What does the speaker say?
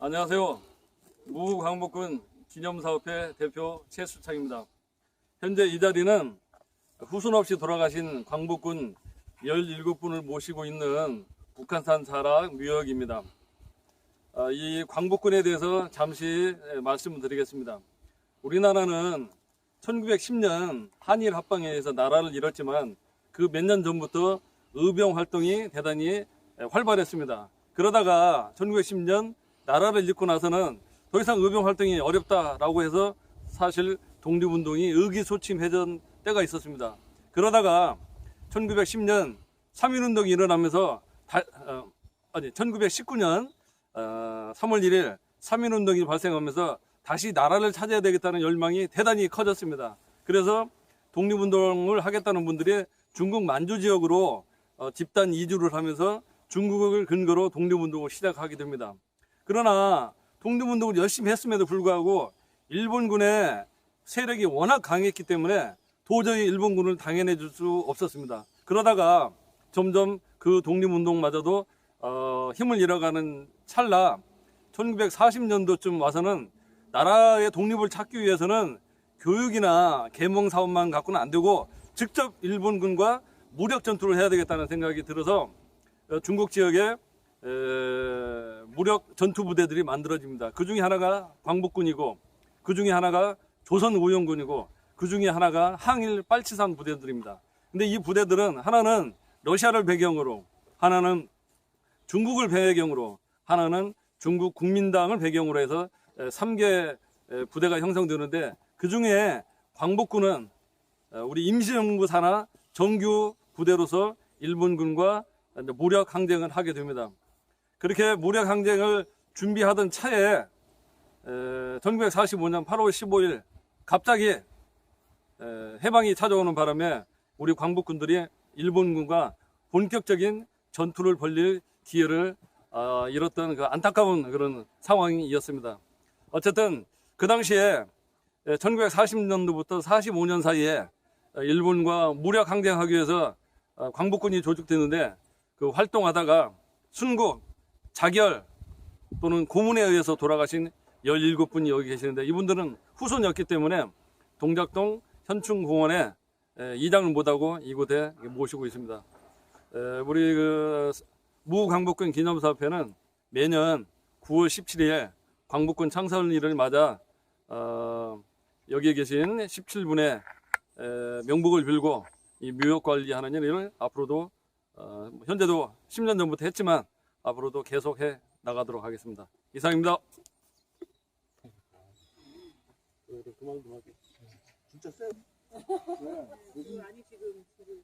안녕하세요. 무광복군 기념사업회 대표 최수창입니다. 현재 이 자리는 후순 없이 돌아가신 광복군 17분을 모시고 있는 북한산 자락 묘역입니다. 아, 이 광복군에 대해서 잠시 말씀을 드리겠습니다. 우리나라는 1910년 한일 합방에 의해서 나라를 잃었지만 그 몇 년 전부터 의병 활동이 대단히 활발했습니다. 그러다가 1910년 나라를 잃고 나서는 더 이상 의병 활동이 어렵다라고 해서 사실 독립운동이 의기소침해진 때가 있었습니다. 그러다가 1910년 3.1운동이 일어나면서 다- 어, 아니 1919년 어, 3월 1일 3.1운동이 발생하면서 다시 나라를 찾아야 되겠다는 열망이 대단히 커졌습니다. 그래서 독립운동을 하겠다는 분들이 중국 만주 지역으로 어, 집단 이주를 하면서 중국을 근거로 독립운동을 시작하게 됩니다. 그러나 독립운동을 열심히 했음에도 불구하고 일본군의 세력이 워낙 강했기 때문에 도저히 일본군을 당연해 줄수 없었습니다. 그러다가 점점 그 독립운동마저도 어, 힘을 잃어가는 찰나 1940년도쯤 와서는 나라의 독립을 찾기 위해서는 교육이나 계몽 사업만 갖고는 안 되고 직접 일본군과 무력 전투를 해야 되겠다는 생각이 들어서 어, 중국 지역에 에, 무력 전투 부대들이 만들어집니다. 그 중에 하나가 광복군이고 그 중에 하나가 조선 우영군이고 그 중에 하나가 항일 빨치산 부대들입니다. 근데 이 부대들은 하나는 러시아를 배경으로 하나는 중국을 배경으로 하나는 중국 국민당을 배경으로 해서 3개 부대가 형성되는데 그 중에 광복군은 어, 우리 임시정부 산하 정규 부대로서 일본군과 무력 항쟁을 하게 됩니다. 그렇게 무력 항쟁을 준비하던 차에 1945년 8월 15일 갑자기 에, 해방이 찾아오는 바람에 우리 광복군들이 일본군과 본격적인 전투를 벌릴 기회를 어, 잃었던 그 안타까운 그런 상황이었습니다. 어쨌든 그 당시에 1940년도부터 45년 사이에 일본과 무력 항쟁하기 위해서 어, 광복군이 조직됐는데 그 활동하다가 순국, 자결 또는 고문에 의해서 돌아가신 17분이 여기 계시는데 이분들은 후손이었기 때문에 동작동 현충공원에 에, 이장을 못하고 이곳에 모시고 있습니다. 에, 우리 그 무광복군 기념사업회는 매년 9월 17일 광복군 창설일을 맞아 어, 여기에 계신 17분의 명복을 빌고 이 묘역 관리하는 일을 앞으로도 어, 현재도 10년 전부터 했지만 앞으로도 계속해 나가도록 하겠습니다. 이상입니다. 그만 좀 하게. 진짜 쎄. 아니 지금 지금